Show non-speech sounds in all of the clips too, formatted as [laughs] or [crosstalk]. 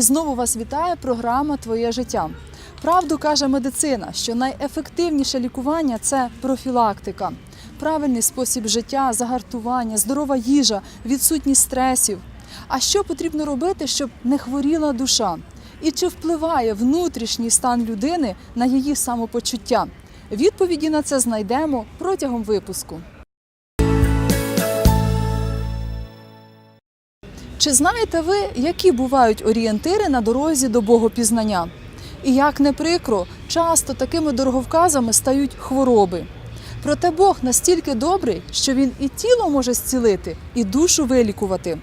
І знову вас вітає програма Твоє життя. Правду каже медицина, що найефективніше лікування це профілактика, правильний спосіб життя, загартування, здорова їжа, відсутність стресів. А що потрібно робити, щоб не хворіла душа? І чи впливає внутрішній стан людини на її самопочуття? Відповіді на це знайдемо протягом випуску. Чи знаєте ви, які бувають орієнтири на дорозі до богопізнання? І як не прикро, часто такими дороговказами стають хвороби. Проте Бог настільки добрий, що він і тіло може зцілити, і душу вилікувати.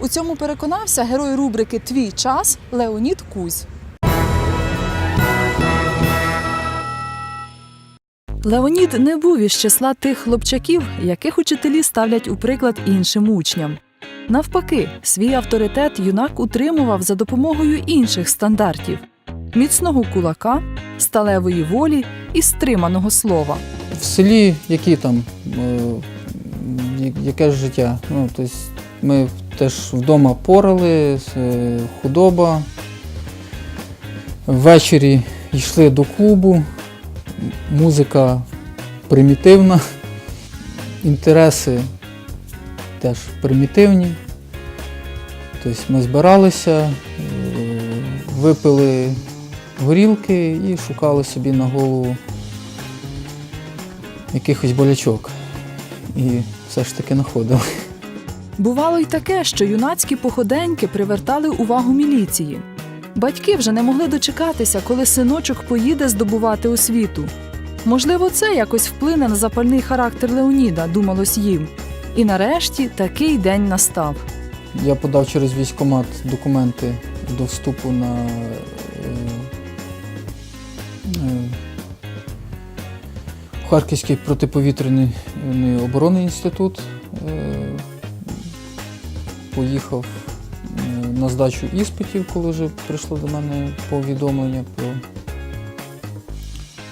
У цьому переконався герой рубрики Твій час Леонід Кузь. Леонід не був із числа тих хлопчаків, яких учителі ставлять у приклад іншим учням. Навпаки, свій авторитет юнак утримував за допомогою інших стандартів міцного кулака, сталевої волі і стриманого слова. В селі які там, е, яке ж життя? Ну, тобто ми теж вдома порали, е, худоба. Ввечері йшли до клубу, музика примітивна, інтереси теж примітивні. Тобто ми збиралися, е, випили горілки і шукали собі на голову якихось болячок. І все ж таки знаходили. Бувало й таке, що юнацькі походеньки привертали увагу міліції. Батьки вже не могли дочекатися, коли синочок поїде здобувати освіту. Можливо, це якось вплине на запальний характер Леоніда, думалось їм. І нарешті такий день настав. Я подав через військкомат документи до вступу на е, е, Харківський протиповітряний е, оборонний інститут. Поїхав на здачу іспитів, коли вже прийшло до мене повідомлення про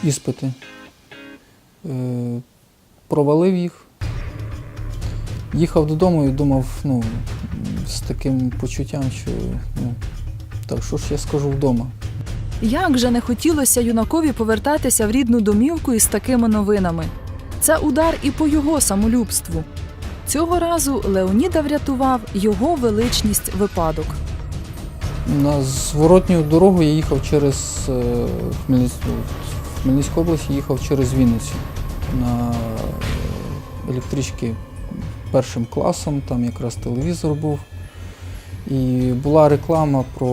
іспити. Провалив їх. Їхав додому і думав, ну, з таким почуттям, що ну, так, що ж я скажу вдома. Як же не хотілося юнакові повертатися в рідну домівку із такими новинами. Це удар і по його самолюбству. Цього разу Леоніда врятував його величність випадок. На зворотню дорогу я їхав через е, Хмельницьку, Хмельницьку область, я їхав через Вінницю на е, електричці першим класом, там якраз телевізор був. І була реклама про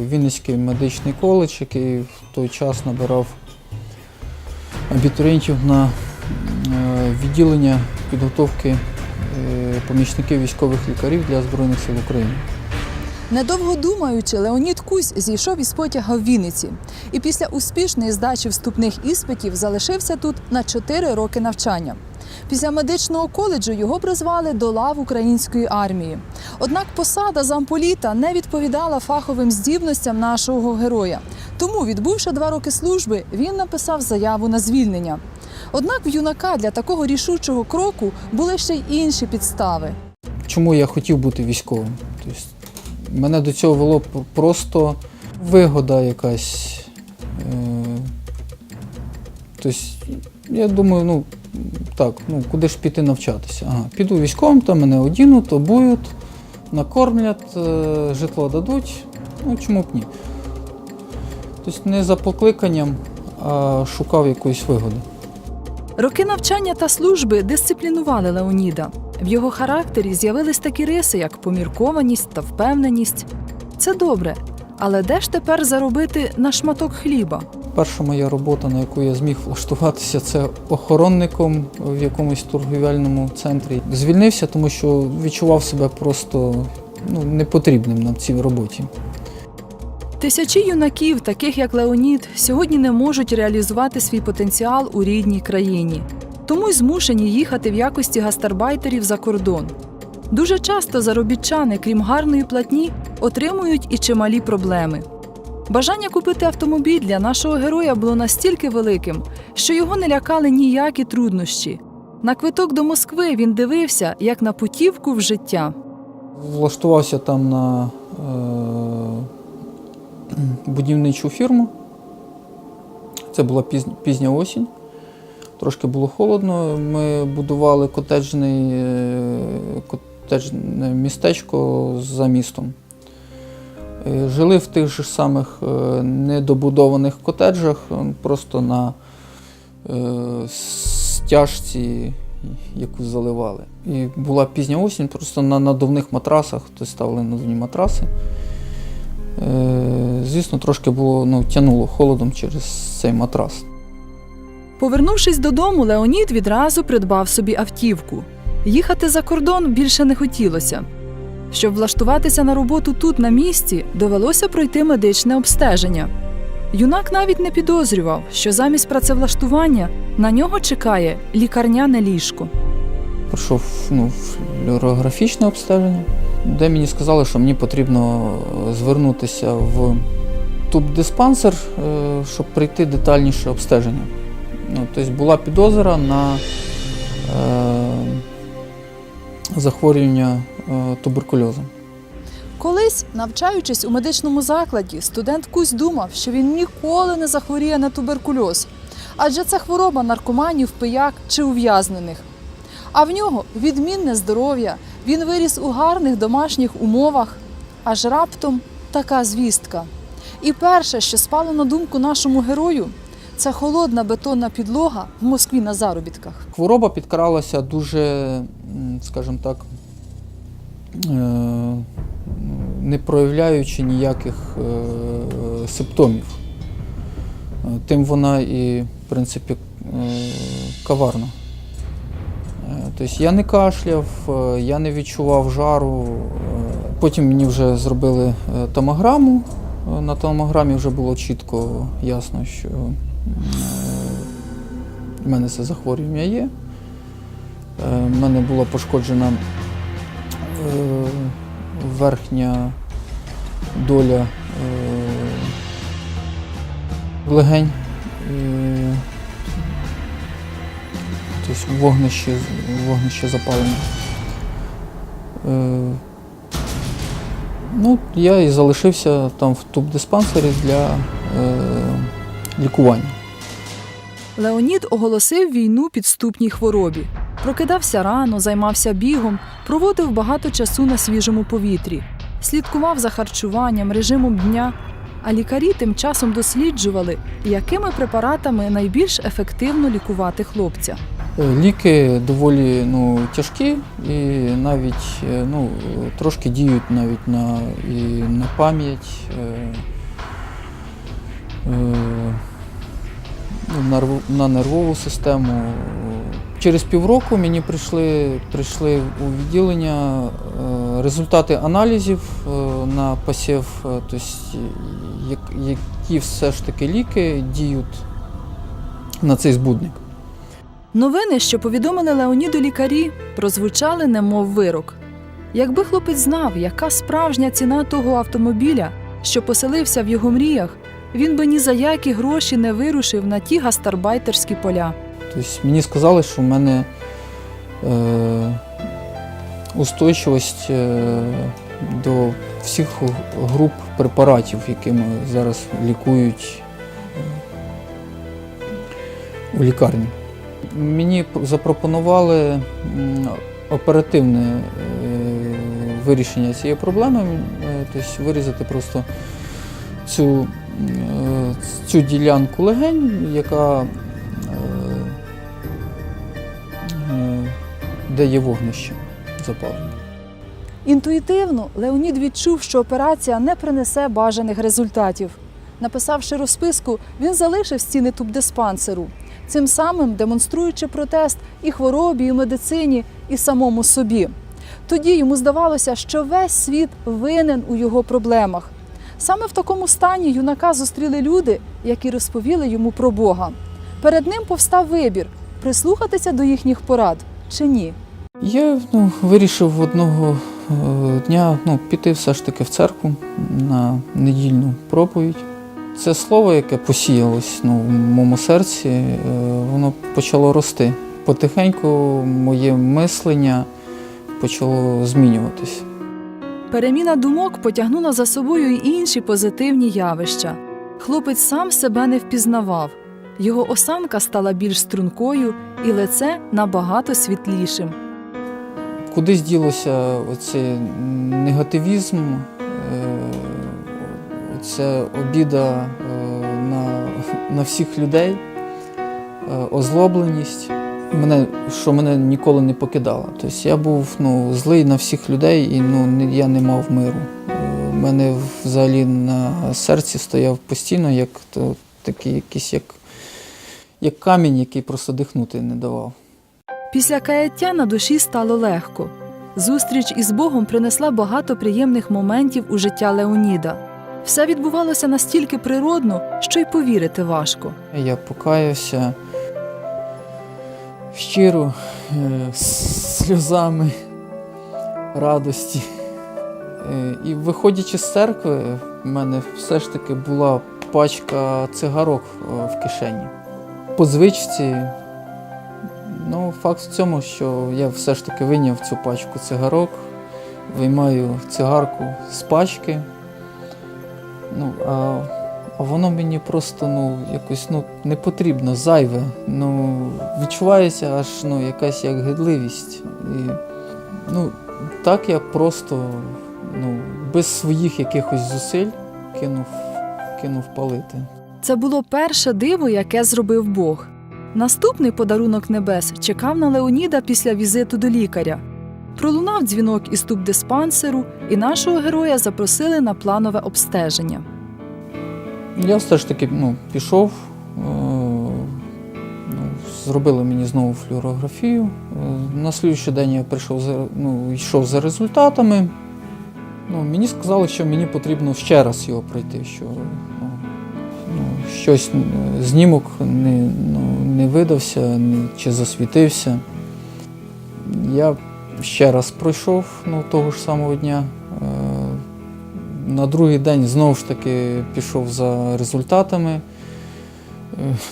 Вінницький медичний коледж, який в той час набирав абітурієнтів на е, відділення підготовки е, помічників військових лікарів для Збройних сил України. Недовго думаючи, Леонід Кузь зійшов із потяга в Вінниці і після успішної здачі вступних іспитів залишився тут на 4 роки навчання. Після медичного коледжу його призвали до лав української армії. Однак посада замполіта не відповідала фаховим здібностям нашого героя. Тому, відбувши два роки служби, він написав заяву на звільнення. Однак в юнака для такого рішучого кроку були ще й інші підстави. Чому я хотів бути військовим? Тобто, мене до цього вело просто вигода якась. Е, тобто, я думаю, ну так, ну куди ж піти навчатися? Ага, піду військовим, там мене одінуть, обують, накормлять, е, житло дадуть. Ну чому б ні? Тобто не за покликанням, а шукав якоїсь вигоди. Роки навчання та служби дисциплінували Леоніда. В його характері з'явились такі риси, як поміркованість та впевненість. Це добре, але де ж тепер заробити на шматок хліба? Перша моя робота, на яку я зміг влаштуватися, це охоронником в якомусь торгівельному центрі. Звільнився, тому що відчував себе просто ну, непотрібним на цій роботі. Тисячі юнаків, таких як Леонід, сьогодні не можуть реалізувати свій потенціал у рідній країні, тому й змушені їхати в якості гастарбайтерів за кордон. Дуже часто заробітчани, крім гарної платні, отримують і чималі проблеми. Бажання купити автомобіль для нашого героя було настільки великим, що його не лякали ніякі труднощі. На квиток до Москви він дивився як на путівку в життя. Влаштувався там на е, будівничу фірму. Це була пізня, пізня осінь. Трошки було холодно. Ми будували котеджний, е, котеджне містечко за містом. Е, Жили в тих же самих е, недобудованих котеджах, е, просто на стяжці, яку заливали. І була пізня осінь, просто на надувних матрасах, тобто ставили надувні матраси. Звісно, трошки було ну, тянуло холодом через цей матрас. Повернувшись додому, Леонід відразу придбав собі автівку. Їхати за кордон більше не хотілося. Щоб влаштуватися на роботу тут, на місці, довелося пройти медичне обстеження. Юнак навіть не підозрював, що замість працевлаштування на нього чекає лікарняне ліжко. Пройшов ну, флюорографічне обстеження, де мені сказали, що мені потрібно е, звернутися в тубдиспансер, е, щоб прийти детальніше обстеження. Ну, тобто була підозра на е, захворювання туберкульозом. Колись, навчаючись у медичному закладі, студент Кузь думав, що він ніколи не захворіє на туберкульоз, адже це хвороба наркоманів, пияк чи ув'язнених. А в нього відмінне здоров'я, він виріс у гарних домашніх умовах, аж раптом така звістка. І перше, що спало на думку нашому герою, це холодна бетонна підлога в Москві на заробітках. Хвороба підкралася дуже, скажімо так, е, не проявляючи ніяких е, симптомів. Е, Тим вона і, в принципі, е, коварна. Е, Тобто я не кашляв, е, я не відчував жару. е, Потім мені вже зробили е, томограму. Е, На томограмі вже було чітко ясно, що е, в мене це захворювання є. Е, В мене була пошкоджена е, верхня доля е, легень. Е, Тобто вогнище, вогнище запалення. Е, Ну, я і залишився там в тубдиспансері для е, лікування. Леонід оголосив війну підступній хворобі. Прокидався рано, займався бігом, проводив багато часу на свіжому повітрі, слідкував за харчуванням, режимом дня. А лікарі тим часом досліджували, якими препаратами найбільш ефективно лікувати хлопця. Е, Ліки доволі ну, тяжкі і навіть е, ну, трошки діють навіть на, і на пам'ять, е, ну, на нервову систему. Через півроку мені прийшли, прийшли у відділення е, результати аналізів е, на посів, тобто, як- які все ж таки ліки діють на цей збудник. Новини, що повідомили Леоніду лікарі, прозвучали немов вирок. Якби хлопець знав, яка справжня ціна того автомобіля, що поселився в його мріях, він би ні за які гроші не вирушив на ті гастарбайтерські поля. Тобто мені сказали, що в мене е, устойчивість е, до всіх груп препаратів, якими зараз лікують е, у лікарні. Мені запропонували оперативне е, вирішення цієї проблеми, тобто вирізати просто цю, цю ділянку легень, яка де є вогнище запалення. Інтуїтивно Леонід відчув, що операція не принесе бажаних результатів. Написавши розписку, він залишив стіни тубдиспансеру, цим самим демонструючи протест і хворобі, і медицині, і самому собі. Тоді йому здавалося, що весь світ винен у його проблемах. Саме в такому стані юнака зустріли люди, які розповіли йому про Бога. Перед ним повстав вибір прислухатися до їхніх порад чи ні. Я ну, вирішив одного е, дня ну, піти все ж таки в церкву на недільну проповідь. Це слово, яке посіялось ну, в моєму серці, е, воно почало рости. Потихеньку моє мислення почало змінюватись. Переміна думок потягнула за собою й інші позитивні явища. Хлопець сам себе не впізнавав. Його осанка стала більш стрункою і лице набагато світлішим. Кудись ділося оцей негативізм, е, це обіда е, на, на всіх людей, е, озлобленість, мене, що мене ніколи не покидало. Тобто я був ну, злий на всіх людей і ну, я не мав миру. У мене взагалі на серці стояв постійно як то, такий якийсь як, як камінь, який просто дихнути не давав. Після каяття на душі стало легко. Зустріч із Богом принесла багато приємних моментів у життя Леоніда. Все відбувалося настільки природно, що й повірити важко. Я покаявся щиро, е, з сльозами радості. Е, І виходячи з церкви, в мене все ж таки була пачка цигарок е, в кишені. По звичці, ну, факт в цьому, що я все ж таки вийняв цю пачку цигарок, виймаю цигарку з пачки. Ну, а а воно мені просто ну, якось ну, не потрібно, зайве. Ну, відчувається аж ну, якась як гидливість. І, ну, так я просто ну, без своїх якихось зусиль кинув, кинув палити. Це було перше диво, яке зробив Бог. Наступний подарунок небес чекав на Леоніда після візиту до лікаря. Пролунав дзвінок із тубдиспансеру, і нашого героя запросили на планове обстеження. Я все ж таки ну, пішов, е, ну, зробили мені знову флюорографію. Е, на слідчий день я прийшов за, ну, йшов за результатами. Ну, мені сказали, що мені потрібно ще раз його пройти, що ну, щось е, знімок не, ну, не видався чи засвітився. Я ще раз пройшов ну, того ж самого дня. Е, на другий день знову ж таки пішов за результатами. Е,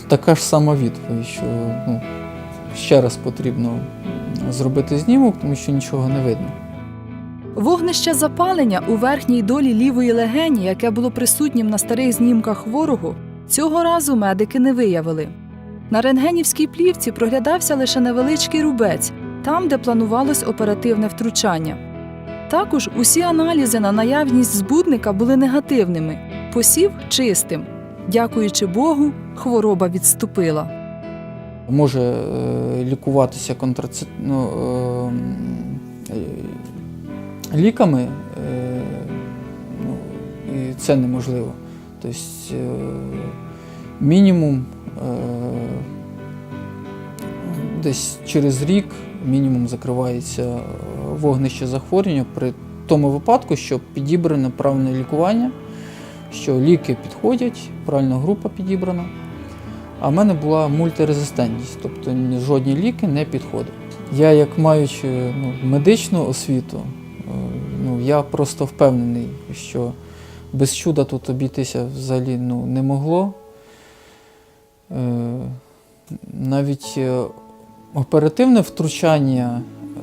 Така ж сама відповідь, що ну, ще раз потрібно зробити знімок, тому що нічого не видно. Вогнище запалення у верхній долі лівої легені, яке було присутнім на старих знімках хворого, цього разу медики не виявили. На рентгенівській плівці проглядався лише невеличкий рубець, там, де планувалось оперативне втручання. Також усі аналізи на наявність збудника були негативними, посів чистим. Дякуючи Богу, хвороба відступила. Може е, лікуватися контрацеп... ну, е, е, ліками, ну, і це неможливо. Тобто мінімум е, десь через рік мінімум закривається е, вогнище захворювання при тому випадку, що підібране правильне лікування, що ліки підходять, правильна група підібрана. А в мене була мультирезистентність, тобто жодні ліки не підходили. Я, як маючи ну, медичну освіту, е, ну, я просто впевнений, що без чуда тут обійтися взагалі ну, не могло. Е, навіть е, оперативне втручання е,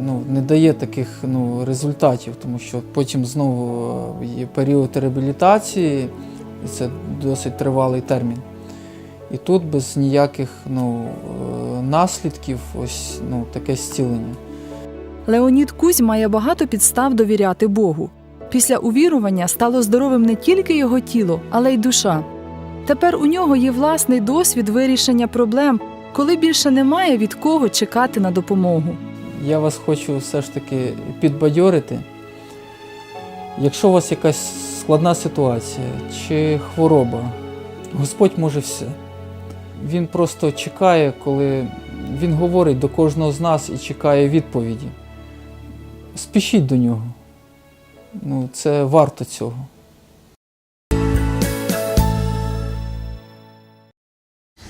ну, не дає таких ну, результатів, тому що потім знову є період реабілітації, і це досить тривалий термін. І тут без ніяких ну, наслідків ось ну, таке зцілення. Леонід Кузь має багато підстав довіряти Богу. Після увірування стало здоровим не тільки його тіло, але й душа. Тепер у нього є власний досвід вирішення проблем, коли більше немає від кого чекати на допомогу. Я вас хочу все ж таки підбадьорити. Якщо у вас якась складна ситуація чи хвороба, Господь може все. Він просто чекає, коли Він говорить до кожного з нас і чекає відповіді. Спішіть до нього. Ну, це варто цього.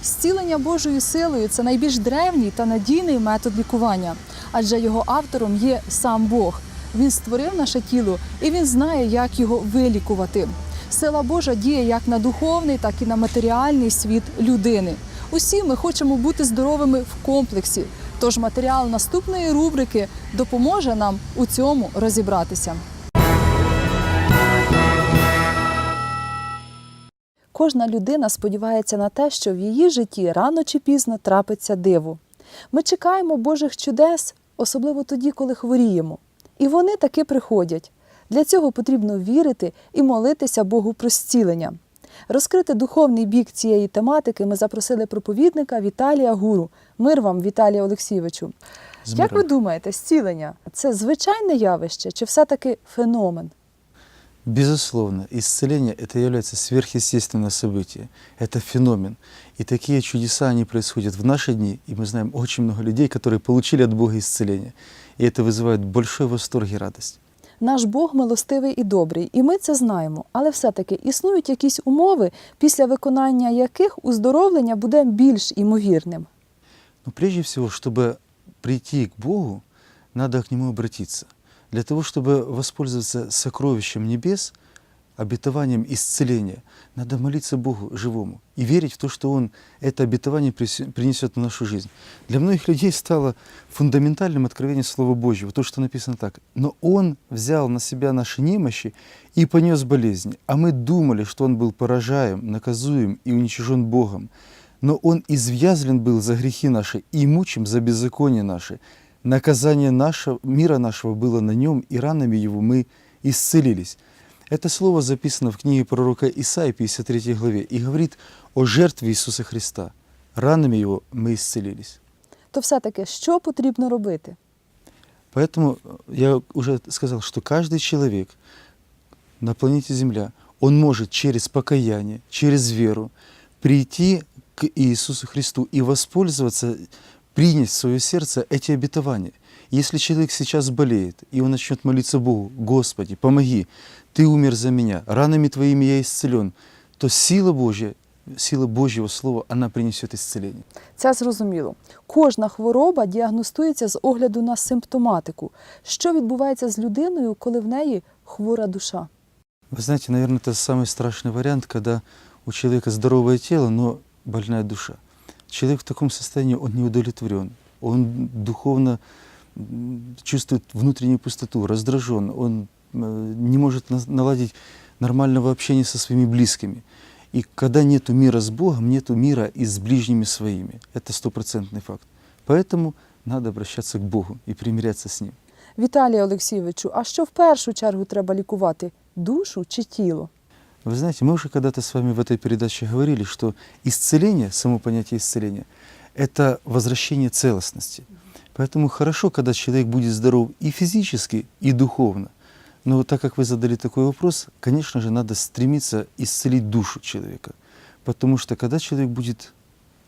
Зцілення Божою силою це найбільш древній та надійний метод лікування, адже його автором є сам Бог. Він створив наше тіло і він знає, як його вилікувати. Сила Божа діє як на духовний, так і на матеріальний світ людини. Усі ми хочемо бути здоровими в комплексі. Тож матеріал наступної рубрики допоможе нам у цьому розібратися. Кожна людина сподівається на те, що в її житті рано чи пізно трапиться диво. Ми чекаємо Божих чудес, особливо тоді, коли хворіємо. І вони таки приходять. Для цього потрібно вірити і молитися Богу про зцілення. Розкрити духовний бік цієї тематики ми запросили проповідника Віталія Гуру. Мир вам, Віталія Олексійовичу. Як ви думаєте, зцілення це звичайне явище чи все-таки феномен? Безусловно, исцеление – это является сверхъестественное событие, это феномен. И такие чудеса, они происходят в наши дни, и мы знаем очень много людей, которые получили от Бога исцеление. И это вызывает большой восторг и радость. Наш Бог милостивий і добрий, і ми це знаємо. Але все-таки існують якісь умови, після виконання яких уздоровлення буде більш імовірним. Но прежде всего, чтобы прийти к Богу, надо к Нему обратиться. Для того, чтобы воспользоваться сокровищем небес, обетованием исцеления, надо молиться Богу живому и верить в то, что Он это обетование принесет в нашу жизнь. Для многих людей стало фундаментальным откровение Слова Божьего, то, что написано так. Но Он взял на себя наши немощи и понес болезни, а мы думали, что Он был поражаем, наказуем и уничижен Богом. Но Он извязлен был за грехи наши и мучим за беззаконие наши. Наказание нашего, мира нашего было на нем, и ранами его мы исцелились. Это слово записано в книге пророка Исаии, 53 главе, и говорит о жертве Иисуса Христа. Ранами его мы исцелились. То все-таки що потрібно робити? Поэтому я уже сказал, что каждый человек на планете Земля, он может через покаяние, через веру прийти к Иисусу Христу и воспользоваться, принять в свое сердце эти обетования. Если человек сейчас болеет, и он начнет молиться Богу, Господи, помоги, Ты умер за меня, ранами Твоими я исцелен, то сила Божья, сила Божьего Слова, она принесет исцеление. Це зрозуміло. Кожна хвороба діагностується з огляду на симптоматику. Що відбувається з людиною, коли в неї хвора душа? Вы знаете, наверное, это самый страшный вариант, когда у человека здоровое тело, но больная душа. Человек в таком состоянии, он не удовлетворен, он духовно м, чувствует внутреннюю пустоту, раздражен, он э, не может на- наладить нормального общения со своими близкими. И когда нету мира с Богом, нету мира и с ближними своими. Это стопроцентный факт. Поэтому надо обращаться к Богу и примиряться с Ним. Віталію Олексійовичу, а що в першу чергу треба лікувати? Душу чи тіло? Вы знаете, мы уже когда-то с вами в этой передаче говорили, что исцеление, само понятие исцеления, это возвращение целостности. Поэтому хорошо, когда человек будет здоров и физически, и духовно. Но так как вы задали такой вопрос, конечно же, надо стремиться исцелить душу человека. Потому что когда человек будет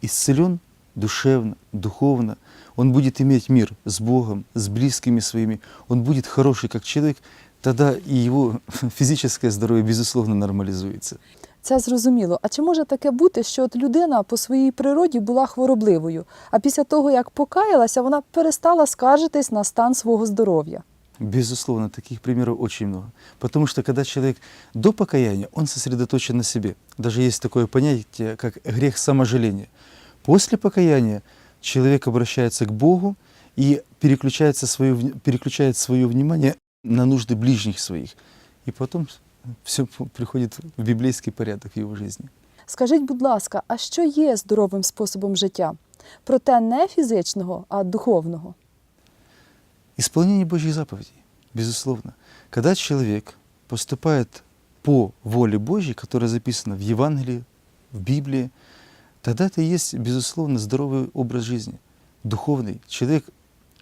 исцелен душевно, духовно, он будет иметь мир с Богом, с близкими своими, он будет хороший как человек, тогда и его [laughs] физическое здоровье, безусловно, нормализуется. Це зрозуміло. А чи може таке бути, що от людина по своїй природі була хворобливою, а після того, як покаялася, вона перестала скаржитись на стан свого здоров'я? Безусловно, таких примеров очень много. Потому что когда человек до покаяния, он сосредоточен на себе. Даже есть такое понятие, как грех саможаления. После покаяния человек обращается к Богу и переключается свое, переключает свое внимание на нужды ближних своих. И потом все приходит в библейский порядок в его жизни. Скажіть, будь ласка, а що є здоровим способом життя? Проте не фізичного, а духовного. Исполнение Божьих заповедей, безусловно. Когда человек поступает по воле Божьей, которая записана в Евангелии, в Библии, тогда это и есть, безусловно, здоровый образ жизни, духовный. Человек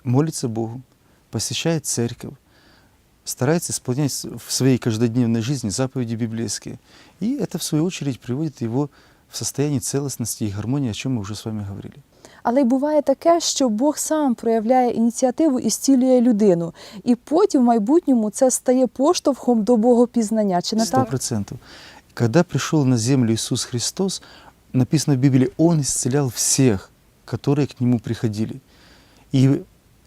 молится Богу, посещает церковь, старается исполнять с- в своей каждодневной жизни заповеди библейские. И это, в свою очередь, приводит его в состояние целостности и гармонии, о чем мы уже с вами говорили. Але й буває таке, що Бог сам проявляє ініціативу і зцілює людину, і потім в майбутньому це стає поштовхом до Богопізнання. Чи не Сто так? процентов. Когда пришел на землю Иисус Христос, написано в Библии, Он исцелял всех, которые к Нему приходили. И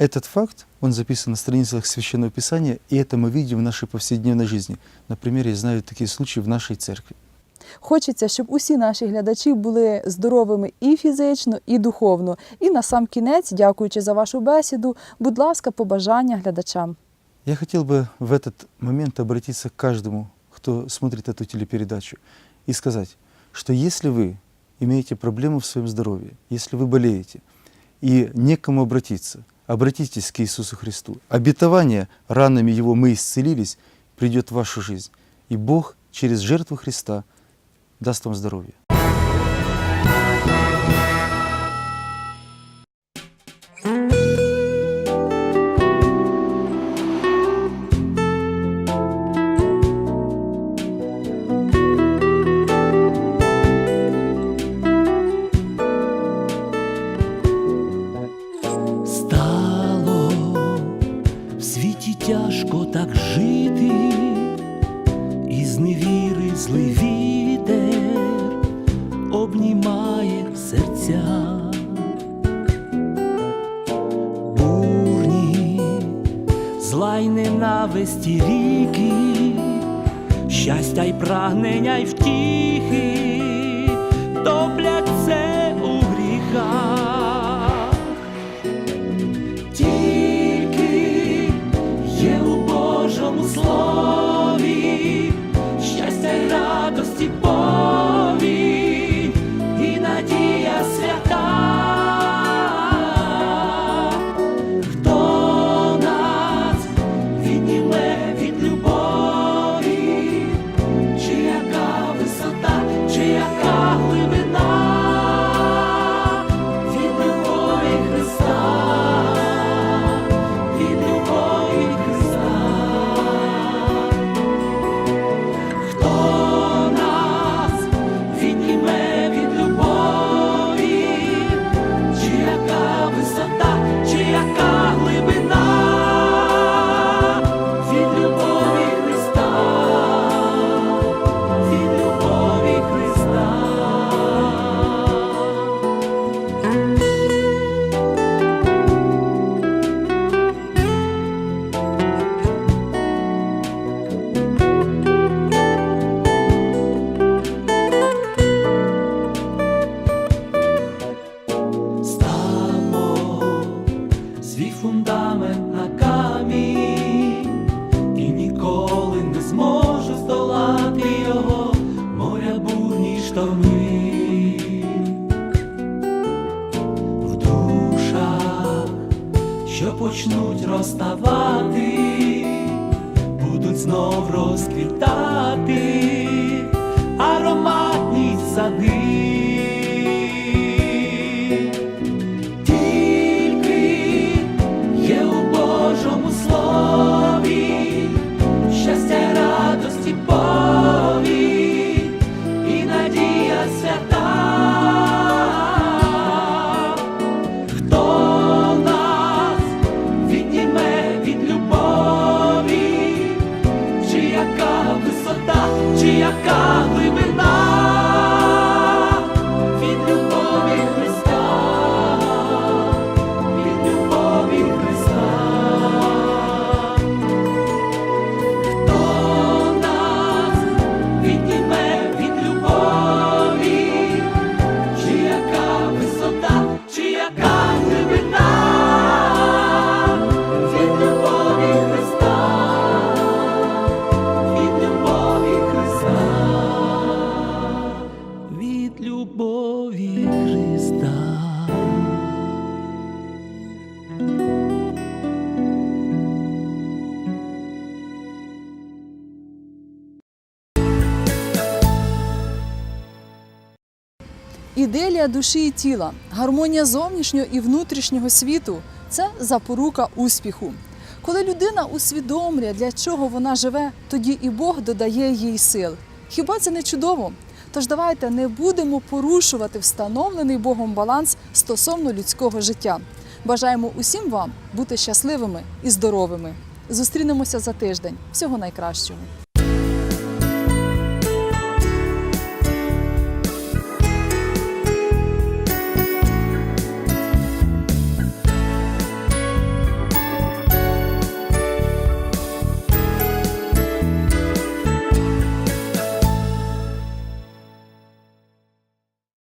этот факт, он записан на страницах Священного Писания, и это мы видим в нашей повседневной жизни. Например, я знаю такие случаи в нашей церкви. Хочеться, щоб усі наші глядачі були здоровими і фізично, і духовно. І на сам кінець, дякуючи за вашу бесіду, будь ласка, побажання глядачам. Я хотел бы в этот момент обратиться к каждому, кто смотрит эту телепередачу, и сказать, что если вы имеете проблемы в своем здоровье, если вы болеете и некому обратиться, обратитесь к Иисусу Христу. Обетование, ранами Его мы исцелились, придет в вашу жизнь. И Бог через жертву Христа даст вам здоровье. Й ненависті ріки, щастя й прагнення й втіхи, топляться у гріхах. Тільки є у Божому слові Stava висота, чи яка глибина Іделія душі і тіла, гармонія зовнішнього і внутрішнього світу це запорука успіху. Коли людина усвідомлює, для чого вона живе, тоді і Бог додає їй сил. Хіба це не чудово? Тож давайте не будемо порушувати встановлений Богом баланс стосовно людського життя. Бажаємо усім вам бути щасливими і здоровими. Зустрінемося за тиждень. Всього найкращого.